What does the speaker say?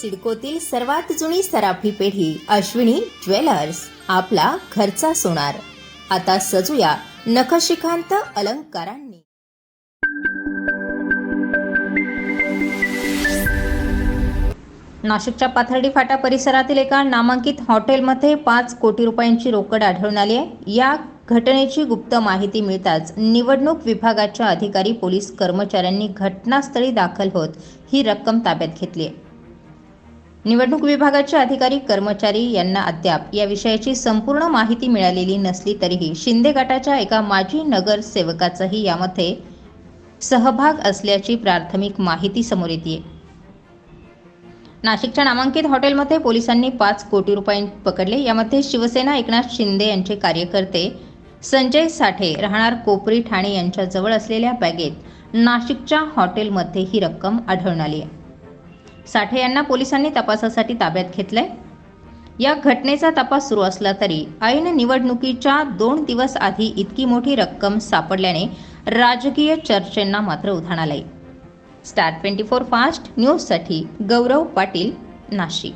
सिडकोतील सर्वात जुनी सराफी पेढी अश्विनी ज्वेलर्स आपला घरचा सोनार. आता सजूया नखशिखांत अलंकारांनी. नाशिकच्या पाथर्डी फाटा परिसरातील एका नामांकित हॉटेलमध्ये पाच कोटी रुपयांची रोकड आढळून आली आहे. या घटनेची गुप्त माहिती मिळताच निवडणूक विभागाच्या अधिकारी पोलीस कर्मचाऱ्यांनी घटनास्थळी दाखल होत ही रक्कम ताब्यात घेतली आहे. निवडणूक विभागाचे अधिकारी कर्मचारी यांना अद्याप या विषयाची संपूर्ण माहिती मिळालेली नसली तरीही शिंदे गटाच्या एका माजी नगरसेवकाचाही यामध्ये सहभाग असल्याची प्राथमिक माहिती समोर येते नाशिकच्या नामांकित हॉटेलमध्ये पोलिसांनी पाच कोटी रुपये पकडले. यामध्ये शिवसेना एकनाथ शिंदे यांचे कार्यकर्ते संजय साठे राहणार कोपरी ठाणे यांच्या जवळ असलेल्या बॅगेत नाशिकच्या हॉटेलमध्ये ही रक्कम आढळून आली आहे. साठे यांना पोलिसांनी तपासासाठी ताब्यात घेतलंय. या घटनेचा तपास सुरू असला तरी ऐन निवडणुकीच्या दोन दिवस आधी इतकी मोठी रक्कम सापडल्याने राजकीय चर्चेंना मात्र उधाण आलंय. स्टार ट्वेंटी फोर फास्ट न्यूजसाठी गौरव पाटील नाशिक.